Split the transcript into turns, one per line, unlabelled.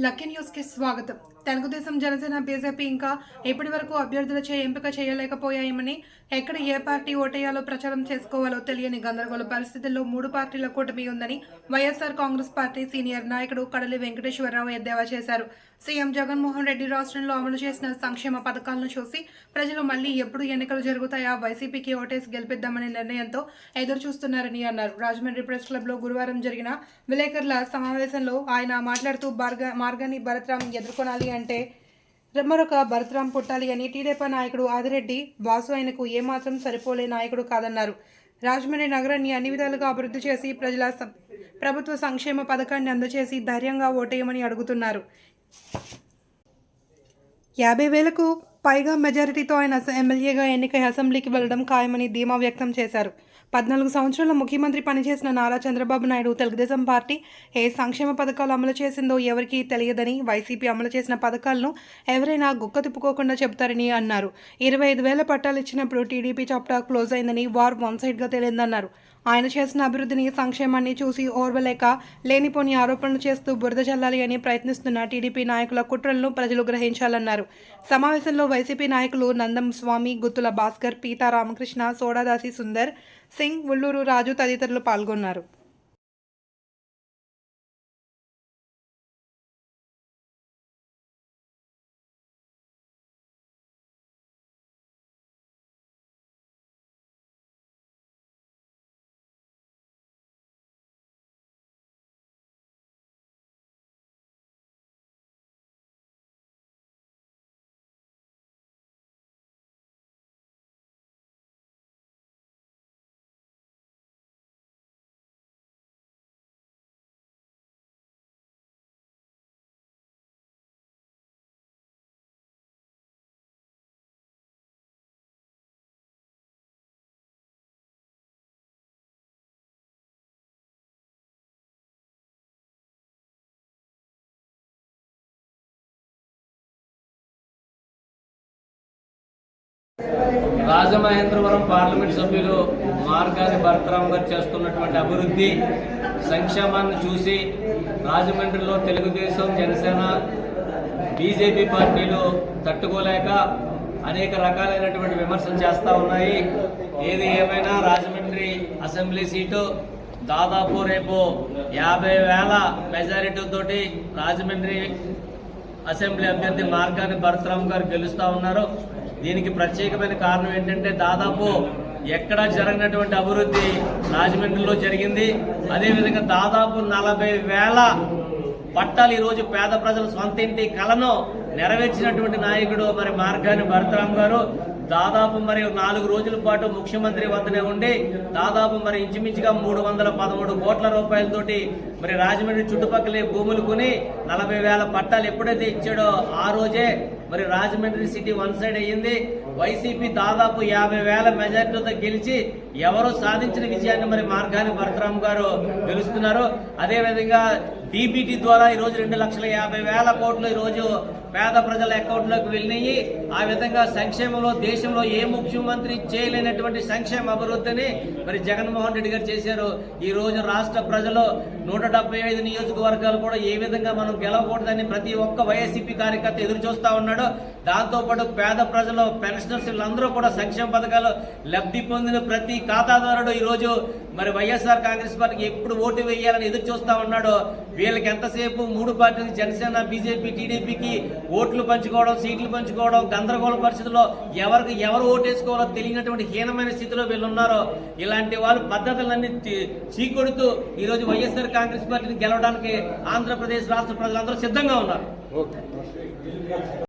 Lucky న్యూస్కి స్వాగతం. Telugu Desam Janasena BJP ఇంకా ఇప్పటి వరకు అభ్యర్థులచే ఎంపిక చేయలేకపోయాయమని ఎక్కడ ఏ పార్టీ ఓటేయాలో ప్రచారం చేసుకోవాలో తెలియని గందరగోళ పరిస్థితుల్లో మూడు పార్టీల కూటమి ఉందని వైఎస్ఆర్ కాంగ్రెస్ పార్టీ సీనియర్ నాయకుడు కడలి వెంకటేశ్వరరావు ఎద్దేవా చేశారు. సీఎం జగన్మోహన్ రెడ్డి రాష్ట్రంలో అమలు చేసిన సంక్షేమ పథకాలను చూసి ప్రజలు మళ్ళీ ఎప్పుడు ఎన్నికలు జరుగుతాయా? వైసీపీకి ఓటేసి గెలిపిద్దామనే నిర్ణయంతో ఎదురు చూస్తున్నారని అన్నారు. రాజమండ్రి ప్రెస్ క్లబ్లో గురువారం జరిగిన విలేకరుల సమావేశంలో ఆయన మాట్లాడుతూ మార్గాన్ని భరత్రాం ఎదుర్కొనాలి అంటే మరొక భరతరాం పుట్టాలి అని టీడీపీ నాయకుడు ఆదిరెడ్డి వాసు ఆయనకు ఏమాత్రం సరిపోలే నాయకుడు కాదన్నారు. రాజమండ్రి నగరాన్ని అన్ని విధాలుగా అభివృద్ధి చేసి ప్రజల ప్రభుత్వ సంక్షేమ పథకాన్ని అందజేసి ధైర్యంగా ఓటేయమని అడుగుతున్నారు. యాభై వేలకు పైగా మెజారిటీతో ఆయన ఎమ్మెల్యేగా ఎన్నికై అసెంబ్లీకి వెళ్ళడం ఖాయమని ధీమా వ్యక్తం చేశారు. పద్నాలుగు సంవత్సరాల ముఖ్యమంత్రి పనిచేసిన నారా చంద్రబాబు నాయుడు తెలుగుదేశం పార్టీ ఏ సంక్షేమ పథకాలు అమలు చేసిందో ఎవరికీ తెలియదని వైసీపీ అమలు చేసిన పథకాలను ఎవరైనా గుక్క తిప్పుకోకుండా చెబుతారని అన్నారు. ఇరవై ఐదు వేల పట్టాలు ఇచ్చినప్పుడు టీడీపీ చాప్టర్ క్లోజ్ అయిందని వార్ వన్ సైడ్గా తేలిందన్నారు. ఆయన చేసిన అభివృద్ధిని సంక్షేమాన్ని చూసి ఓర్వలేక లేనిపోని ఆరోపణలు చేస్తూ బురద చల్లాలి అని ప్రయత్నిస్తున్న టీడీపీ నాయకుల కుట్రలను ప్రజలు గ్రహించాలన్నారు. సమావేశంలో వైసీపీ నాయకులు నందం స్వామి గుత్తుల భాస్కర్ పీతా రామకృష్ణ సోడాదాసి సుందర్ సింగ్ ఉల్లూరు రాజు తదితరులు పాల్గొన్నారు.
రాజమహేంద్రవరం పార్లమెంట్ సభ్యులు మార్గాని భరతరామ్ గారు చేస్తున్నటువంటి అభివృద్ధి సంక్షేమాన్ని చూసి రాజమండ్రిలో తెలుగుదేశం జనసేన బీజేపీ పార్టీలు తట్టుకోలేక అనేక రకాలైనటువంటి విమర్శలు చేస్తూ ఉన్నాయి. ఏది ఏమైనా రాజమండ్రి అసెంబ్లీ సీటు దాదాపు రేపు యాభై వేల మెజారిటీతోటి రాజమండ్రి అసెంబ్లీ అభ్యర్థి మార్గాన్ని భరతరామ్ గారు గెలుస్తూ ఉన్నారు. దీనికి ప్రత్యేకమైన కారణం ఏంటంటే దాదాపు ఎక్కడా జరిగినటువంటి అభివృద్ధి రాజమండ్రిలో జరిగింది. అదేవిధంగా దాదాపు నలభై వేల పట్టాలు ఈరోజు పేద ప్రజల సొంత ఇంటి కలను నెరవేర్చినటువంటి నాయకుడు మరి మార్గాని భరతరామ్ గారు. దాదాపు మరి నాలుగు రోజుల పాటు ముఖ్యమంత్రి వద్దనే ఉండి దాదాపు మరి ఇంచుమించుగా మూడు వందల పదమూడు కోట్ల రూపాయలతోటి మరి రాజమండ్రి చుట్టుపక్కల భూములు కొని నలభై వేల పట్టాలు ఎప్పుడైతే ఇచ్చాడో ఆ రోజే మరి రాజమండ్రి సిటీ వన్ సైడ్ అయ్యింది. వైసీపీ దాదాపు యాభై వేల మెజార్టీతో గెలిచి ఎవరు సాధించిన విజయాన్ని మరి మార్గాని భరతరామ్ గారు గెలుస్తున్నారు. అదేవిధంగా డీబీటీ ద్వారా ఈరోజు రెండు లక్షల యాభై వేల కోట్లు ఈ రోజు పేద ప్రజల అకౌంట్లోకి వెళ్ళినాయి. ఆ విధంగా సంక్షేమంలో దేశంలో ఏ ముఖ్యమంత్రి చేయలేనటువంటి సంక్షేమ అభివృద్ధిని మరి జగన్మోహన్ రెడ్డి గారు చేశారు. ఈ రోజు రాష్ట్ర ప్రజలు నూట డెబ్బై ఐదు నియోజకవర్గాలు కూడా ఏ విధంగా మనం గెలవకూడదని ప్రతి ఒక్క వైఎస్సీపీ కార్యకర్త ఎదురు చూస్తూ ఉన్నాడు. దాంతోపాటు పేద ప్రజలు పెన్షనర్స్ వీళ్ళందరూ కూడా సంక్షేమ పథకాలు లబ్ధి పొందిన ప్రతి ఖాతాదారుడు ఈ రోజు మరి వైఎస్ఆర్ కాంగ్రెస్ పార్టీకి ఎప్పుడు ఓటు వేయాలని ఎదురు చూస్తా ఉన్నాడో వీళ్ళకి ఎంతసేపు మూడు పార్టీలు జనసేన బీజేపీ టీడీపీకి ఓట్లు పంచుకోవడం సీట్లు పంచుకోవడం గందరగోళ పరిస్థితుల్లో ఎవరికి ఎవరు ఓటేసుకోవాలో తెలియనటువంటి హీనమైన స్థితిలో వీళ్ళున్నారో ఇలాంటి వాళ్ళు పద్ధతులన్నీ చీకొడుతూ ఈరోజు వైఎస్ఆర్ కాంగ్రెస్ పార్టీని గెలవడానికి ఆంధ్రప్రదేశ్ రాష్ట్ర ప్రజలందరూ సిద్ధంగా ఉన్నారు.